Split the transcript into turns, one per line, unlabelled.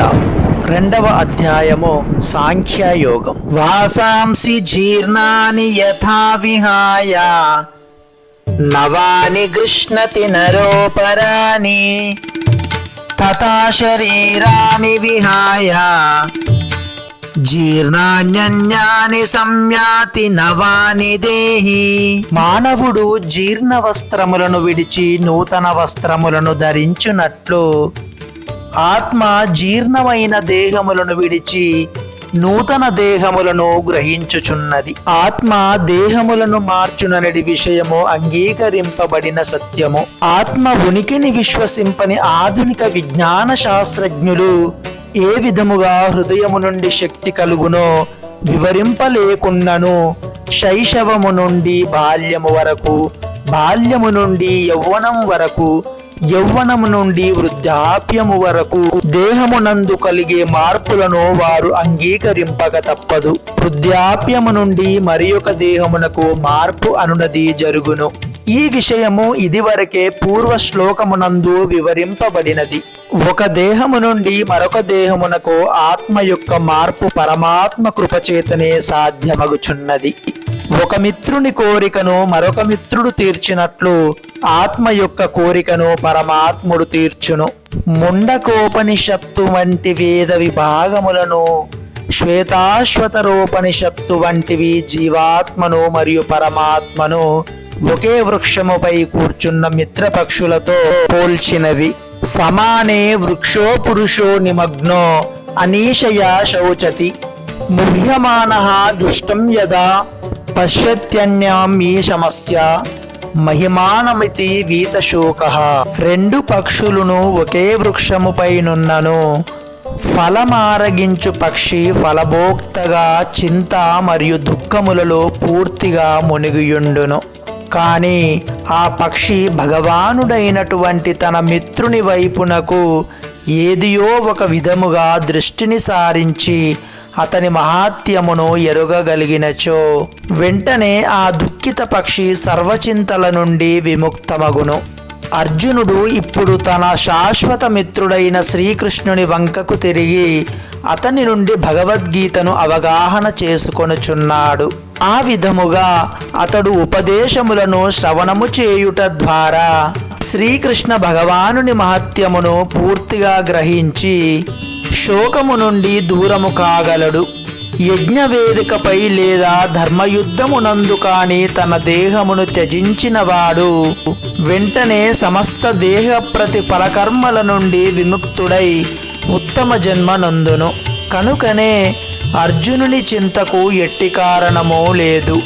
గీత రెండవ అధ్యాయము సాంఖ్యయోగం. వాసాంసి జీర్ణాని యథా విహాయ. నవాని గృష్ణతి నరోపరాని తథా శరీరాని విహాయ. జీర్ణాన్యన్యాని సంయాతి నవాని దేహి. మానవుడు జీర్ణ వస్త్రములను విడిచి నూతన వస్త్రములను ధరించునట్లు ఆత్మ జీర్ణమైన దేహములను విడిచి నూతన దేహములను గ్రహించుచున్నది. ఆత్మ దేహములను మార్చుననడి విషయము అంగీకరింపబడిన సత్యము. ఆత్మ ఉనికిని విశ్వసింపని ఆధునిక విజ్ఞాన శాస్త్రజ్ఞులు ఏ విధముగా హృదయము నుండి శక్తి కలుగునో వివరింపలేకున్నను శైశవము నుండి బాల్యము వరకు బాల్యము నుండి యౌవనం వరకు యౌవనము నుండి వృద్ధాప్యము వరకు దేహమునందు కలిగే మార్పులను వారు అంగీకరింపక తప్పదు. వృద్ధాప్యము నుండి మరి ఒక దేహమునకు మార్పు అనునది జరుగును. ఈ విషయము ఇదివరకే పూర్వ శ్లోకమునందు వివరింపబడినది. ఒక దేహము నుండి మరొక దేహమునకు ఆత్మ యొక్క మార్పు పరమాత్మ కృపచేతనే సాధ్యమగుచున్నది. ఒక మిత్రుని కోరికను మరొక మిత్రుడు తీర్చినట్లు ఆత్మ యొక్క కోరికను పరమాత్ముడు తీర్చును. ముండకోపనిషత్తు వంటి వేద విభాగములను శ్వేతాశ్వతరోపనిషత్తు వంటివి జీవాత్మను మరియు పరమాత్మను ఒకే వృక్షముపై కూర్చున్న మిత్రపక్షులతో పోల్చినవి. సమానే వృక్షో పురుషో నిమగ్నో అనీషయా శౌచతి. ముహ్యమాన దుష్టం యదా పశ్యత్యన్యాం ఈ సమస్య మహిమానమితి వీతశోక. రెండు పక్షులను ఒకే వృక్షముపైనున్నను. ఫలమారగించు పక్షి ఫలభోక్తగా చింత మరియు దుఃఖములలో పూర్తిగా మునిగియుండును. కానీ ఆ పక్షి భగవానుడైనటువంటి తన మిత్రుని వైపునకు ఏదియో ఒక విధముగా దృష్టిని సారించి అతని మహాత్యమును ఎరుగగలిగినచో. వెంటనే ఆ దుఃఖిత పక్షి సర్వచింతల నుండి విముక్తమగును. అర్జునుడు ఇప్పుడు తన శాశ్వత మిత్రుడైన శ్రీకృష్ణుని వంకకు తిరిగి అతని నుండి భగవద్గీతను అవగాహన చేసుకొనుచున్నాడు. ఆ విధముగా అతడు ఉపదేశములను శ్రవణము చేయుట ద్వారా శ్రీకృష్ణ భగవానుని మహత్యమును పూర్తిగా గ్రహించి శోకము నుండి దూరము కాగలడు. యజ్ఞవేదికపై లేదా ధర్మయుద్ధమునందు కాని తన దేహమును త్యజించినవాడు వెంటనే సమస్త దేహ ప్రతి ఫలకర్మల నుండి విముక్తుడై ఉత్తమ జన్మ నందును. కనుకనే అర్జునుని చింతకు ఎట్టి కారణమో లేదు.